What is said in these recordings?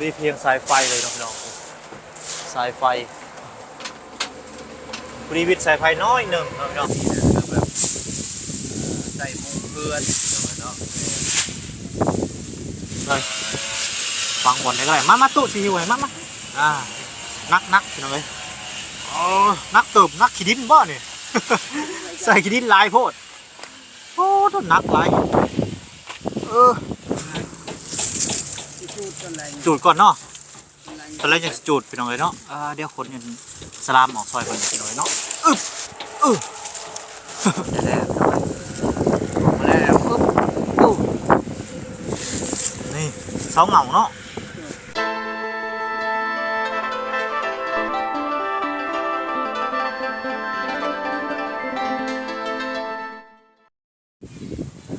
ดีเพียงสายไฟเลยน้องๆสายไฟพอดีวิทสายไฟน้อยหนึ่งน้องแบบใส่มุงเพื่อนเนาะเลยฟังบอลได้ก็ได้มามาตู้ซีหิวไว้มามาอ่านักนักพี่น้องเลยอ๋อนักเติมนักขีดินบ่เนี่ยใส่ขีดินลายโพดโอ้ต้นนักลายเออ จูดก่อนเนาะตอนแรกยังจูดพี่น้องเลยเนาะอ่าเดี๋ยวคนยันสลามออกซอยคนพี่น้อยเนาะอึ๊บอึ๊บแล้วแล้วปุ๊บปุ๊บนี่เสาเหงาเนาะ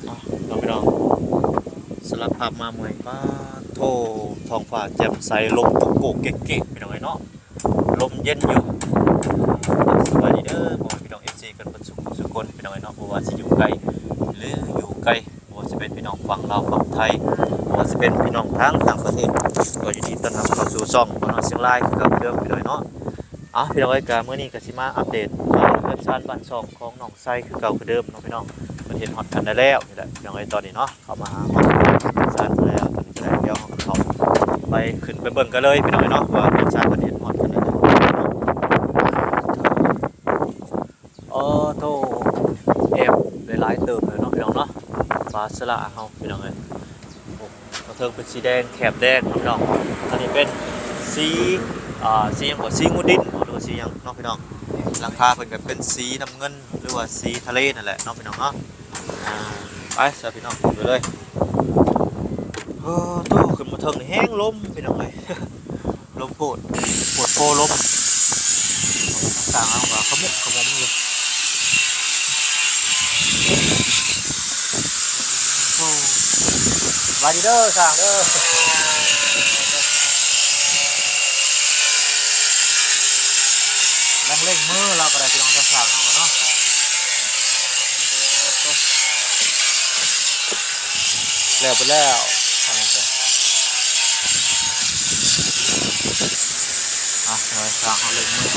อะเราไปลองสลับภาพมาเมื่อยป้า ท้องฟ้าแจ่มใสลมกุกโกเก๊กๆพี่น้อยเนาะลมเย็นอยู่สวัสดีเด้อพ่อพี่น้องเอฟซีกันเป็นสุขสุขคนพี่น้องเลยเนาะเพราะว่าสิอยู่ไกลหรืออยู่ไกลว่าจะเป็นพี่น้องฝั่งลาวฝั่งไทยว่าจะเป็นพี่น้องทางต่างประเทศก็ยินดีต้อนรับเข้าสู่ช่องของเราเสียงรายกับเดิมพี่น้องเนาะอะพี่น้องเอ้กาเมื้อนี้ก็สิมาอัปเดตเรื่องชานบ้านช่องของน้องไซคือเก่าคือเดิมเนาะพี่น้องมันเห็นฮอตกันได้แล้วนี่แหละพี่น้องเอ้ยตอนนี้เนาะเข้ามาหาฮอตชานแล้วตอนนี้ก็ได้เดี๋ยวเขา ไปขึ้นไปเบิ่งกันเลยพี่น้องเอ้ยเนาะว่าเป็นชานประเทศฮอตกันได้แล้วเออโตเอฟหลายเติมเลยเนาะพี่น้องเนาะฟ้าสละเฮาพี่น้องเอ้ยกระเทิงเป็นสีแดงแถบแดงพี่น้องอันนี้เป็นสีอ่าสีหยังกว่าสีงูดินหรือว่าสีหยังเนาะพี่น้องหลังคาเป็นก็เป็นสีน้ำเงิน หรือว่าสีทะเลนั่นแหละเนาะพี่น้องเนาะไปสวัสดีพี่น้องไปเลยโอ้โต เทิงแห้งลมพี่น้องเลยลมโพดปวดโพลมต่างๆเอาว่าขมุกขมมอยู่โอ้สวัสดีเด้อสั่งเด้อแรงเล่งมือเราก็ได้พี่น้องสั่งเอาเนาะแล้วไปแล้วทำยัง ไงอะหน่อยสั่งเอาเล่งมือ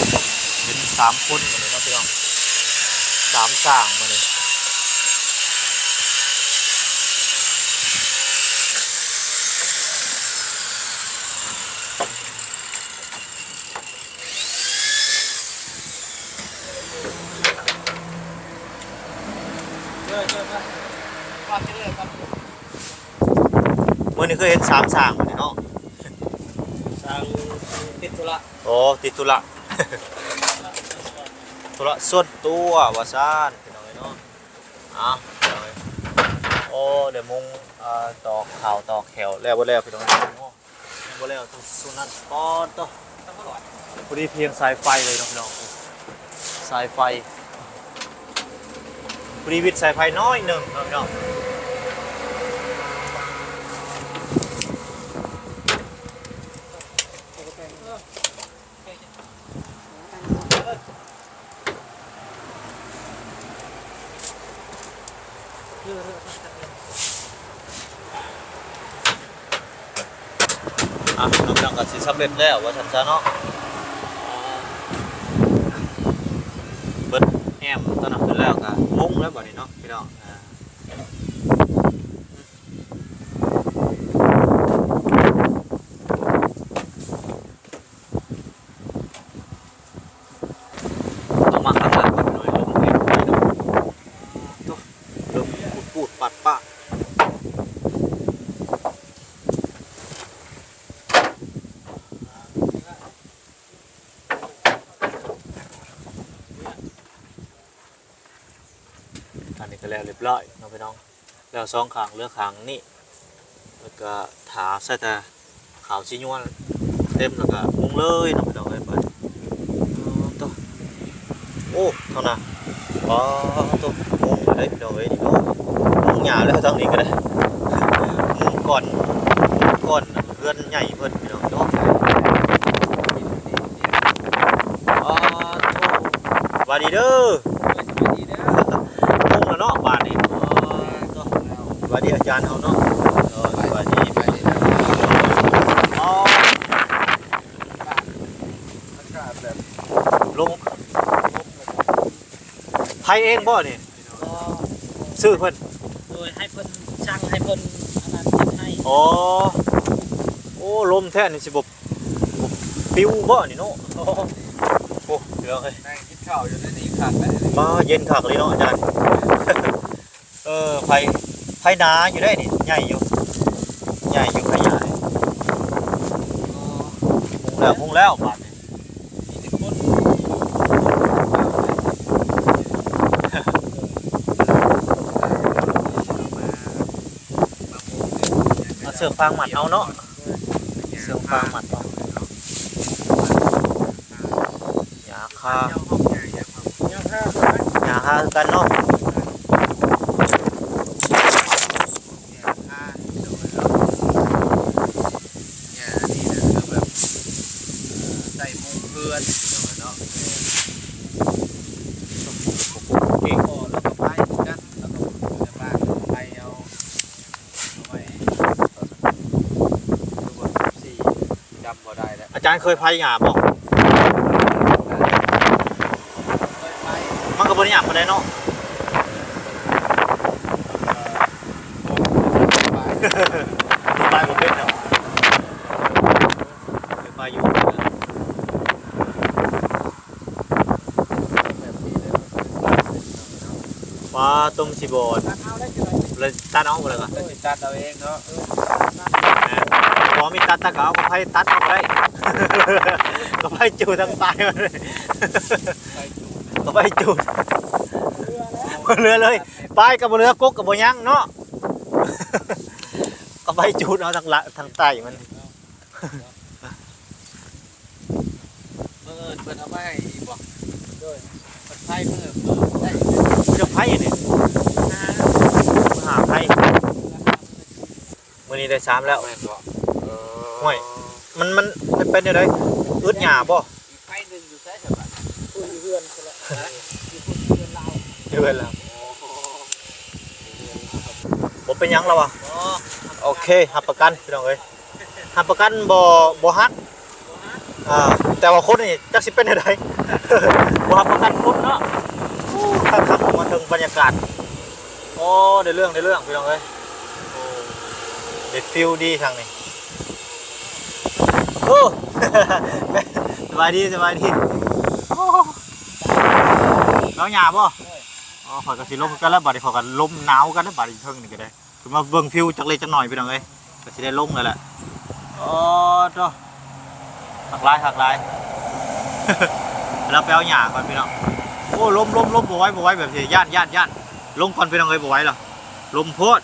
เป็นสามคนมาเลยครับพี่น้องสามสังมาเลยเดินเดินมาความเจริญครับเมื่อนี้เคยเห็นสามสังมาเลยเนาะ ทางติดธุระ โอ้ติดธุระธุระส่วนตัววาซานพี่น้องเนาะอะพี่น้องเอ้ยโอ้เดี๋ยวมุงอ่าตอกข่าวตอกแขวแล้วบ่แล้วพี่น้องเอ้ยโอ้ยังบ่แล้วต้องสุนันปอนต่อพอดีเพียงสายไฟเลยเนาะพี่น้องสายไฟพอดีวิทย์สายไฟน้อยหนึ่งเนาะพี่น้อง เรื่อย อะน้องพี่น้องก็ สำเร็จแล้วว่าฉันซะเนาะเบิดแอมตอนนั้นขึ้นแล้วก็มุ้งแล้วบัดนี้เนาะพี่น้องอ่อมาข้างหลังกันหน่อยลมเห็นไหมเนาะลมปูดปูดปัดปะอันนี้ก็แล้วเร้อยน้องพี่น้อง แล้วสองขางเลือกขางนี่แล้วก็ถาใส่แต่ขาวชิญวนเต็มแล้วก็มุงเลยน้องพี่น้องเลยไปอ๋อตัวโอ้เท่านั้นอ๋อตัวมุงเลยพี่น้องเอ้ยนี่ก็มุงหยาแล้วทางนี้ก็ได้มุงก่อนมุงก่อนเพื่อนใหญ่เพิ่อนพี่น้องเนาะอ๋อโตบาดดีเด้อ นาะบาดนี้สวัสดีอาจารย์เอาเนาะสวัสดีไปลงไผเองบ่เนี่ยซื้อเพิ่นโดยให้เพิ่นช่างให้เพิ่นอันนั้นให้โอ้โอ้ลมแท่นนี่สิบบปิวบ่นี่เนาะโอ้เดี๋ยวเลยคิดข่าวอยู่ในนี้ขาดไปมาเย็นขากเลยเนาะอาจารย์ ไผไผนาอยู่ได้นี่ใหญ่อยู่ใหญ่อยู่ไผใหญ่มุงแล้วมุงแล้วบาดนี้มีแต่คนเอาเสือกฟางหมัดเอาเนาะเสือกฟางหมัดเอายาคายังห้าหาหาคือกันเนาะเก่ง โอ้แล้วก็ไปกันแล้วก็จะบ้านไปเอาเอาไว้ตัวสี่ จำบ่ได้แล้วอาจารย์เคยพายหยาบ่เคยไปมันก็บ่ได้หยาบปานใดเนาะไปพายบ่เป็นเนาะเคยพายอยู่แบบนี้เลยปลาต้มสิบอดเอาได้จังได๋เลยตัดเอาบ่เลยก็ก็ติดตัดเอาเองเนาะพ อมีตัดตะกเอาก็ไผตัดเอาบ่ได้ก็ไผจูทางใตายมาเลยไปจูดก็ไผจูเรือแล้วบ่เรือเลยปลายก็บ่เรือกกก็บ่ยังเนาะก็ไผจูดเอาทางละทางใต้มันเมื่อเอิญเพิ่นเอามาให้อีกบ่โดยเพิ่นไพ่เมื่อเมื่อได้เจ้าไผนี่หามาหาไผมื้อนี้ได้สามแล้วแม่นบ่เออ ห่วยมันมันมันเป็นจังไดอึดหยาบ่อีกไพ่หนึงอยู่แท้จังบัดผู้อยู่เฮือนพุ่นแหละอยู่ผู้อยู่เฮือนเราเดือนแล้วโอ้บ่เป็นหยังแล้ววะอ๋อโอเคหับประกันพี่น้องเอ้ยหับประกันบ่บ่ฮักอ่าแต่ว่าคนนี่จักสิเป็นจังไดบ่หับประกันคนเนาะโอ้ครับครับมาถึงบรรยากาศโอ้ได้เรื่องได้เรื่องพี่น้องเอ้ยโอ้เด็ดฟิลดีทางนี้ โอ้สบายดีสบายดีโอ้แล้วหยาบ่อ๋อขอยก็สิลมกันแล้วบัดนี้ขอยก็ลมหนาวกันแล้วบัดนี้เทิงนี่ก็ได้คือมาเบิ่งฟิวจักเล็กจักหน่อยพี่น้องเอ้ยก็สิได้ลงแล้วแหละโอ้โตหักลายหักลายเราไปเอาหญ้าก่อนพี่น้องโอ้ล้มล้มล้มบ่ไหว้บ่ไหว้แบบนี้ย่านย่านย่านลงก่อนพี่น้องเอ้ยบ่ไหว้หรอลมโพด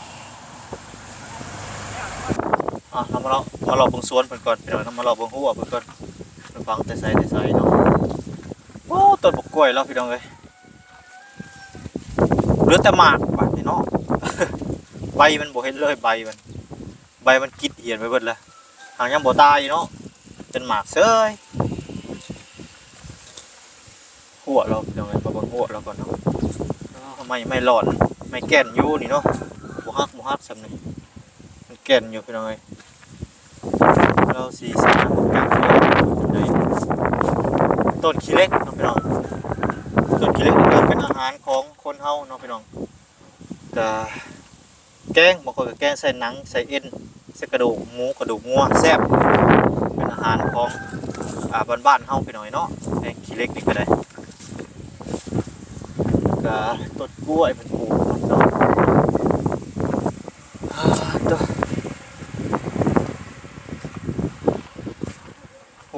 อะเรามาเรามาเราเบิ่งสวนเพิ่นก่อนพี่น้องเรามาเราเบิ่งหัวเพิ่นก่อนเพิ่นฟังแต่ไสแต่ไสเนาะโอ้ต้นบกกล้วยแล้วพี่น้องเอ้ยเหลือแต่หมากบาดนี่เนาะใบมันบ่เห็นเลยใบมัน ใบมันกิดเหียนไปเบิดแล้วหางยังบ่ตายอยู่เนาะเป็นหมากเซยหัวเราเดี๋ยวไงมาบงหัวเราก่อนเนาะอ้าวไมไม่หลอดไม่แก่นอยู่นี่เนาะบ่ฮักบ่ฮักสำนี่มันแก่นอยู่พี่น้องเอ้ย เราสีสามกักเลยต้นขี้เล็กเนาะพี่น้องต้นขี้เล็กนี่ก็เป็นอาหารของคนเฮาเนาะพี่น้องก็แกงบางคนก็แกงใส่หนังใส่เอ็นใส่กระดูกหมูกระดูกงัวแซ่บเป็นอาหารของอ่าบ้านๆเฮาไปหน่อยเนาะแกงขี้เล็กนี่ก็ได้ก็ต้นกล้วยเป็นปูนาะอ่า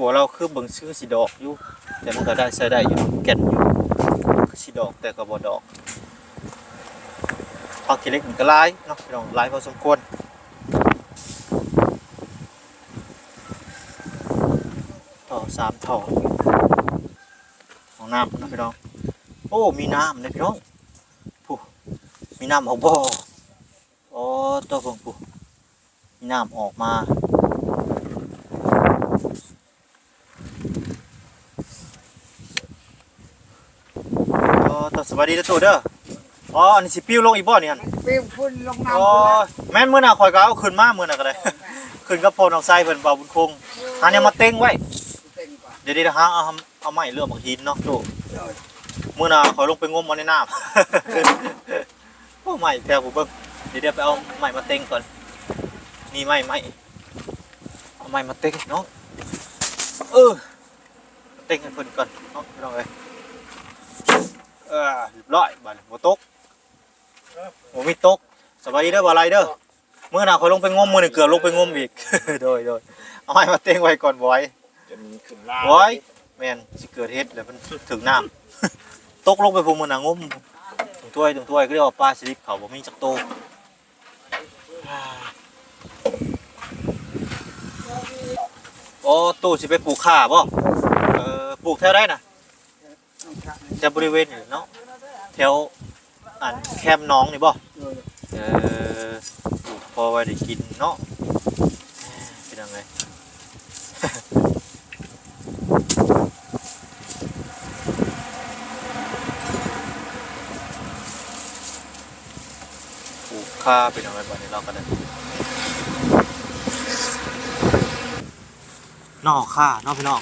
หัวเราคือเบิ่งชื่อสีดอกอยู่แต่มันก็ได้ใส่ได้อยู่แก่นอยู่คือสีดอกแต่ก็บ่ดอกผักขี้เล็กมันก็หลายเนาะพี่น้องหลายพอสมควรต่อสามท่อของน้ำนะพี่น้องโอ้มีน้ำเลยพี่น้องผู้มีน้ำออกบ่อโอ้ตัวเพิ่งผู้มีน้ำออกมาโอ้ตัว สวัสดีเด้อตัวเด้ออ๋ออันนี้สิปิ้วลงอีกบ่เนี่ยปิ้วพุ่นลงน้ำโอ้พุ่นแล้วแม่นมื้อหน้าข่อยก็เอาขึ้นมามื้อหน้าก็ได้ ขึ้นกับโพนออกไซเพิ่นเบาบุญคงหาเนี่ยมาเต็งไว้ เต็งกว่าเดี๋ยวนี้หาเอาเอาไม้เลื่อมบักหินเนาะตู้โดยมื้อหน้าขอยลงไปงมมาในน้ำ โอ้ใหม่แถวผมเบิ่งเดี๋ยวเดี๋ยวไปเอาใหม่มาเต็งก่อนนี่ใหม่ใหม่เอาใหม่มาเต็งเนาะเออเต็งให้เพิ่นก่อนเนาะพี่น้องเอ้ยเออเรียบร้อยบัดนี้บ่ตกบ่มีตกสบายดีเด้อบ่อะไรเด้อมื้อหน้าขอยลงไปงมมื้อนี้เกือบลงไปงมอีก โดยโดยเอาใหม่มาเต็งไว้ก่อนบ่ไหวจนขึ้นลาโอ้ยแม่นสิเกิดเหตุแล้วมันถึงน้ำ ตกลงไปพุ่มมันน่ะงมถึงถ้วยถึงถ้วยก็เรียกว่าปลาสลิดเขาบ่มีจักโตโอ้ตู้สิไปปลูกข่าบ่เออปลูกแถวได้น่ะ แถวบริเวณนี่เนาะแถวอันแคมน้องนี่บ่เออปลูกพอไว้ได้กินเนาะเป็นยังไงปลูกข้าเป็นอะไรบ้างในเรากันนะนอกข้านอกพี่น้อง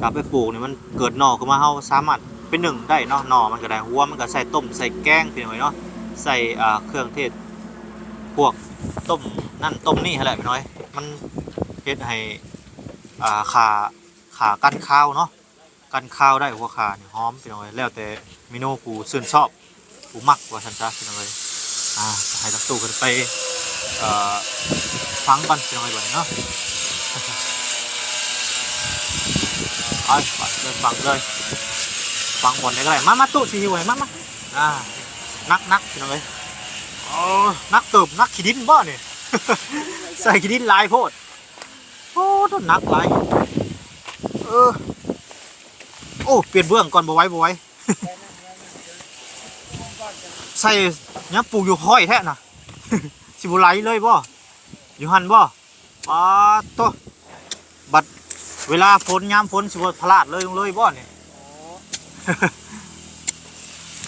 กลับไปปลูกเนี่ยมันเกิดน่อขึ้นมาเฮาสามารถ เป็นหนึ่งได้เนาะหน่อมันก็ได้หัวมันก็ใส่ต้มใส่แกงพี่น้อยเนาะใส่อ่าเครื่องเทศพวกต้มนั่นต้มนี่อะไรพี่น้อย มันเฮ็ดให้อ่าขาขากันข้าวเนาะกันข้าวได้หัวขาเนี่ยหอมพี่น้อยแล้วแต่เมนูผู้ชื่นชอบผู้มักว่าซั่นซะพี่น้อยอ่าให้ตักตู้กันไปฟังก่อนเป็นยังไงก่อนเนาะไปเลยฟังเลย ฟังบนได้ก็ได้มามาตู้สีหิวไว้มามาอ่านักนักเป็นยังไงโอ้นักเติบนักขี้ดินบ่เนี่ย ใส่ขี้ดินลายโพดโอ้ต้นนักลายเออโอ้เปลี่ยนเบื้องก่อนบ่ไว้บ่ไว้ใส่เนี่ยปลูกอยู่ห้อยแท้น่ะ สิบุไลเลยบ่อยู่หันบ่ปาโตบัดเวลาฝนยามฝนสิบ่พลาดเลยลงเลยบ่เนี่ย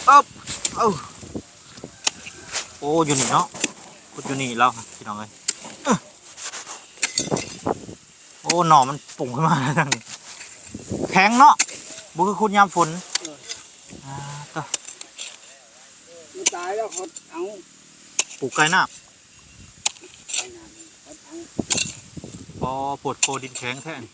อ๊บเอ้าโอ้อยู่นี่เนาะคุดอยู่นี่แล้วพี่น้องเอ้ยโอ้หน่อมันปุ่งขึ้นมาแล้วนี้แข็งเนาะบ่คือคุดยามฝนอ่าก็มันตายแล้วเขาเอาปลูกไก่หน้ไปนาพอปวดโคดินแข็งแท้นี่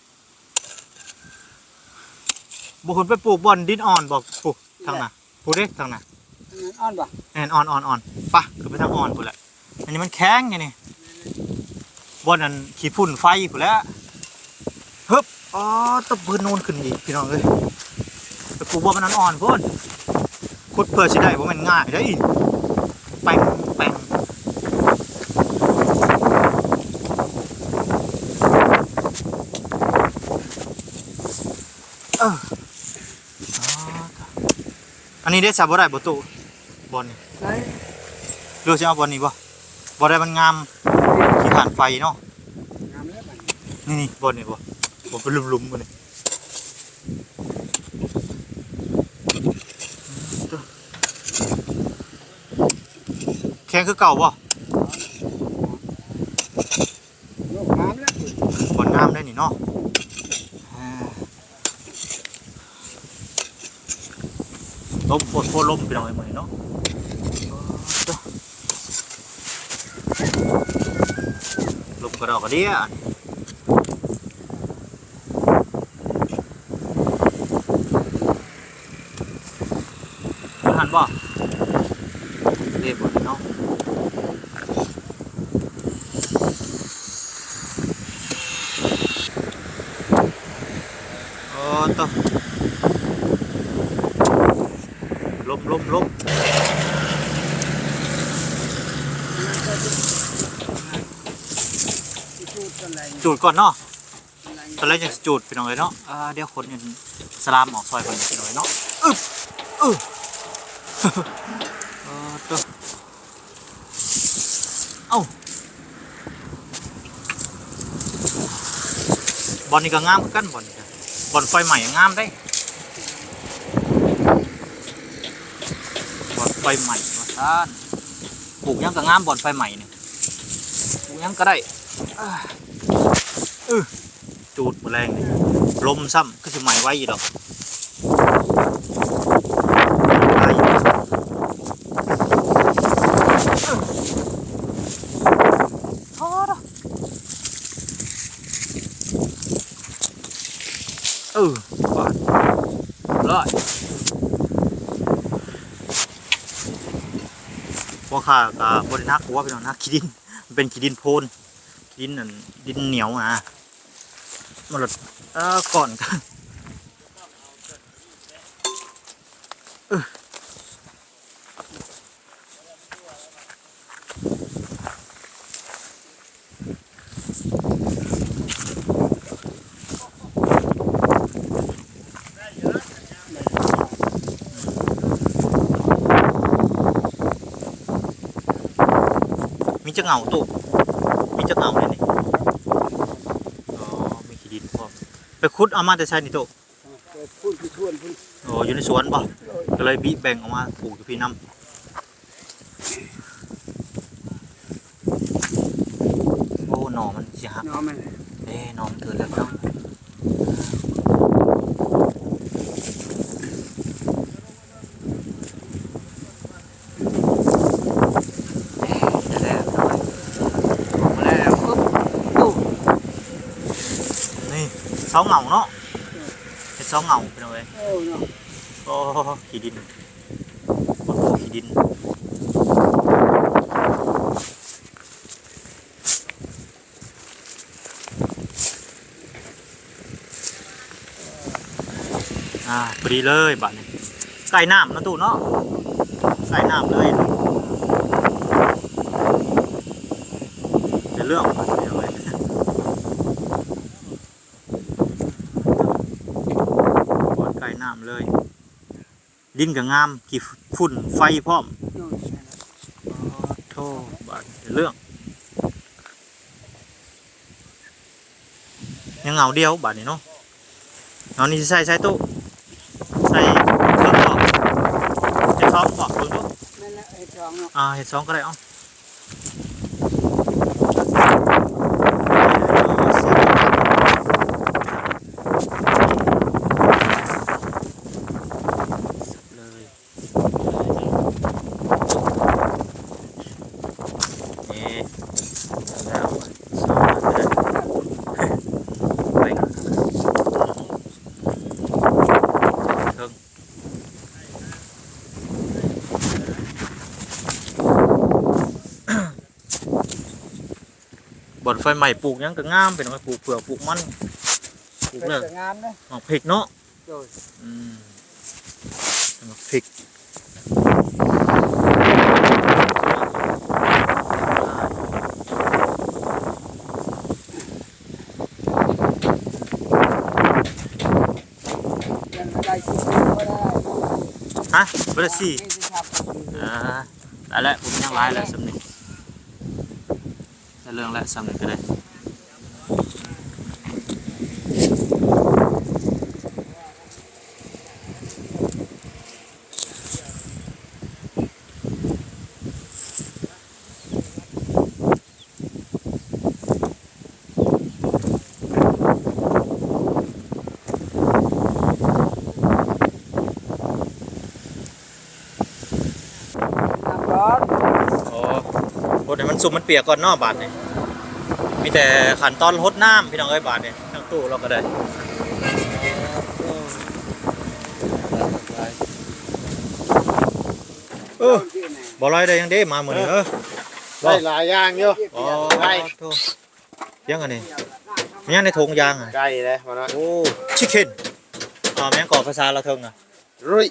บุคคลไปปลูกบ่อนดินอ่อนบอกปลูกทางน่ะปลูกเด้ทางน่ะอันนั้นอ่อนปะแอนอ่อนอ่อนอ่อนปะคือไปทางอ่อนพุ่นแหละอันนี้มันแข็งไงนี่บ่อนนั้นขี้ฝุ่นไฟพุ่นแหล้วฮึบอ๋อตะปืนโนนขึ้นอีกพี่น้องเอ้ยไปปลูกบ่อนมันนั้นอ่อนพุ่นขุดเพื่อสิได้บ่แม่นง่ายเด้ออีแปงแปง เอออ๋อ อันนี้ได้สับบ่ได้บ่ตุบอลนี่ใช่เลือกจะเอาบอลนี้บ่บ่ได้มันงามที่ผ่านไฟเนาะงามแล้วมันนี่นี่บอลนี่บ่บ่เป็นหลุมๆบ่นี่แข็งคือเก่าบ่ ลูกงามแล้ว บอลงามได้นี่เนาะอ่า ลมโคตรโคลลมไปหน่อยเหมือนเนาะลมกระดอกกระเดียหันบ่เรียบหมดเนาะโอ้ตัวลมลมลม ที่พูดกันอะไร จูดก่อนเนาะตอนแรกยังจูดพี่น้องเลยเนาะอ่าเดี๋ยวคนยังสลามออกซอยคนพี่น้อยเนาะอึบอึบเออตัวเอ้าบอลนี่ก็งามคือกันบอลบอลไฟใหม่งามได้บอลไฟใหม่มาซ่านปลูกยังก็งามบอลไฟใหม่เนี่ยปลูกยังก็ได้อ จูดมแรงนี่ลมซ้ำก็สิใหม่ไว้อีกดอกเออบาดร้ยว่าข้ากับบริณักว่าเป็นนักขี้ดิน เป็นขี้ดินโพนขีดินนั่นดินเหนียวนะ มันหลดเออก่อนกันเออมีจะเหงาตุมีจะเหงาเลยนี่อ๋อมีขี้ดินพร้อม ไปขุดเอามาแต่ใช่นี่ตุพูดคือชวนพูดโอ้อยู่ในสวนป่ะก็เลยบีแบ่งออกมาปลูกอยู่พี่น้ำโอ้หน่อมันสิฮะน้องมันเอ้หน่อมันเกิดแล้วเนาะจะแล้วออกมาแล้วปุ๊บตู้ นี่ เสาเหงาเนาะเป็นเสาเหงาเป็นไงโอ้เนาะโอ้ขี้ดินโอ้โหขี้ดินอ่าพอดีเลยบัดนี้ใกล้น้ำนะตู่เนาะใกล้น้ำเลยเป็นเรื่องบัดนี้เอาไว้บอดใกล้น้ำเลย ดินก็งามกี่ฝุ่นไฟพร้อมโน่นโทษบาดเป็นเรื่องยังเหงาเดียวบาดนี้เนาะเอานี่สิใส่ใส่ตู้ใส่เครื่องบอกเห็ดซองบอกเบิ่งดูนั่นแหละไอ้ทองเนาะอ่าเห็ดซองก็ได้เอ้าเลยนี่แล้วซองก็ได้ไปกันเทิง บ่อน ไฟใหม่ปลูกหยังก็งามเป็นว่าปลูกเผือกปลูกมันปลูกเป็นเนี่ยแต่งามนะออกพริกเนาะโดยอืมออกพริกยังไม่ได้คิดก็ได้ฮะเบอร์สี่นี่สิครับอ่าได้แล้วผมยังร้ายแล้วสำนึกได้เรื่องแล้วสำนึกก็ได้น้ำร้โอ้โหให้มันสุ่มมันเปียกก่อนเนาะบาทนี่ย มีแต่ขั้นตอนรดน้ำพี่น้องเอ้ยบาทนี่ทั้งตู้เราก็ได้เออที่ไหนบ่ลอยได้ยังเด้มาเหมือนเออได้หลายอย่างอยู่อ๋อไก่โธ่ยังอันนี้มียังในถุงยางอะไก่เลยมาหน่อยโอ้ชิคเก้นอ่าแม่งก่อภาษาเราเทิงอะรุย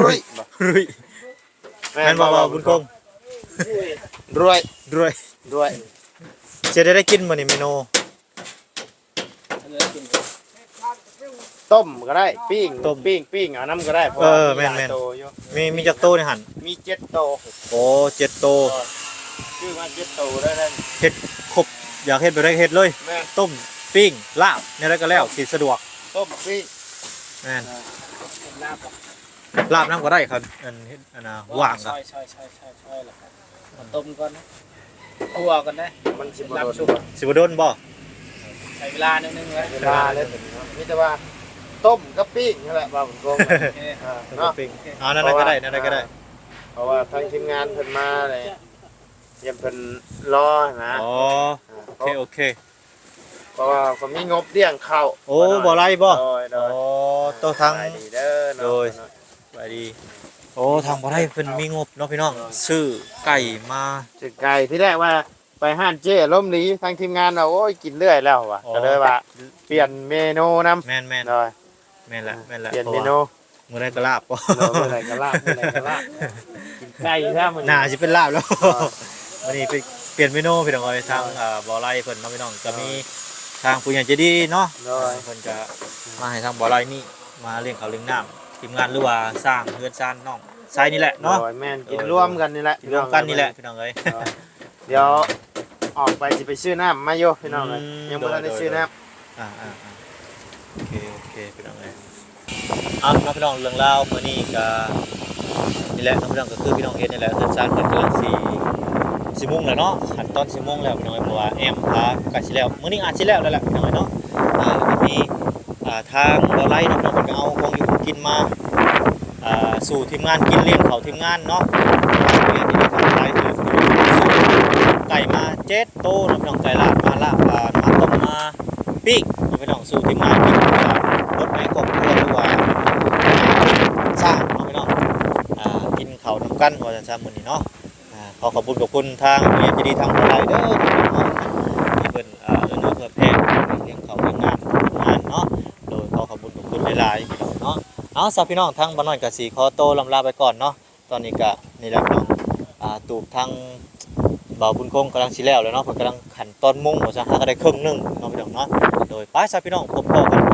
รุยรุยแม่นบ่บ่บุญคงรวยรวยรวย จะได้ได้กินมื้อนี้เมนูต้มก็ได้ปิ้งปิ้งปิ้งเอาน้ำก็ได้เพราะว่ามีหลายโตอยู่มีมีจักโตในหั่นมีเจ็ดโตโอ้เจ็ดโตชื่อว่าเจ็ดโตได้แล้วเฮ็ดครบอยากเฮ็ดไปได้เฮ็ดเลย แม่นต้มปิ้งลาบเนี่ยแล้วก็แล้วสิสะดวกต้มปิ้งแม่นลาบลาบน้ำก็ได้ครับอันเฮ็ดอันน่ะว่างซก็อยซอยซอยซอยซอยแล้วครับมาต้มก่อนนะ คั่วกันนะมันสิบลาบโดชุบนสิบ่โดนบ่ใช้เวลานิดนึงไว้เวลาเลยมีแต่ว่าต้มกับปิ้งนั่นแหละว่าผมโกงโอเคอ่าต้มเนาะปิ้งเอานั่นๆก็ได้นั่นๆก็ได้ เพราะว่าทางทีมงานเพิ่นมาเลยยังเพิ่นรอนะอ๋ออ่าโอเคโอเคเพราะว่าผมมีงบเลี้ยงข้าวโอ้บ่ไรบ่โดยโดโอ้ยตัวทางสบยดีเด้อเนาะโดยไปดี โอ้ทางบ่ได้เพิ่นมีงบเนาะพี่น้องซื้อไก่มาจึกไก่ที่แรกว่าไปห้านเจ้ล้มหลีทางทีมงานเราโอ้ยกินเรื่อยแล้วว่ะก็เลยว่าเปลี่ยนเมนูนำแม่นแม่นโดยแม่นแหละแม่นแหละเปลี่ยนพราะเมว่านูมื้อใดก็ลาบบ่เมื่อไหร่ก็ลาบเมื่อไหร่ก็ลาบกินไก่แท้มื้อน่านี้สิเป็นลาบแล้ววันนี้ไปเปลี่ยนเมนูพี่น้องเอ้ยทางอ่าบ่อไร่เพิ่นเนาะพี่น้องก็มีทางผู้ใหญ่ใจดีเนาะโดยเพิ่นจะมาให้ทางบ่อไร่นี่มาเลี้ยงข้าวเลี้ยงน้ำ ทีมงานหรือว่าสร้างเฮือนซ่านน้องใส่นี่แหละเนาะ โดยแม่นกินร่วมกันนี่แหละรวมกันนี่แหละพี่น้องเอ้ย โดยเดี๋ยวออกไปสิไปซื้อน้ำมาอยู่พี่น้องเลยอืม ยังไม่ทันได้โดยซื้อน้อ่าอ่าอ่าโอเคโอเคพี่น้องเอ้ยเอาเนาะพี่น้องเรื่องราวมื้อนี้ก็นี่แหละเนาะพี่น้องก็คือพี่น้องเฮ็ดนี่แหละเฮือนซ่านเพิ่นกำลังสิสิโมุ่งแล้วเนาะขั้นตอนสิโมุ่งแล้วพี่น้องเอ้ยเพราะว่าแอมพาก็สิแล้วมื้อนี้อาจสิแล้วแล้วแหละพี่น้องเอ้ยเนาะอ่าแล้วก็มีอ่า ทางบอไร่เนาะพี่น้องเพิ่นก็เอาของอยู่ของกินมาสู่ทีมงานกินเลี้ยงเขาทีมงานเนาะเลี้ยงที่ทางไร่เนี่ไก่มาเจ็ดโตเนาะพี่น้องไก่ลาบมาลาบมาต้มมาปิ้งเนาะพี่น้องสู่ทีมงานกินเพื่อลดในครอบครัวหรือว่าสร้างเนาะพี่น้องกินเขาวนำกันว่าจะซะมื้อนี้เนาะขอขอบคุณขอบคุณทางเรียนดีทางอะไรเด้อ เนาะเอาสาวพี่น้องทั้งบ้านน้อยกะสีขอโตลำลาไปก่อนเนาะตอนนี้ก็นี่แหละพี่น้องอ่าตูบทั้งบ่าวบุญคงกำลังชิแล้วเลยเนาะเพิ่นกำลังขันตอนมุ่งว่าซะหาก็ได้ครึ่งหนึงเนาะพี่น้องเนาะโดยป้าสาวพี่น้องพบกัน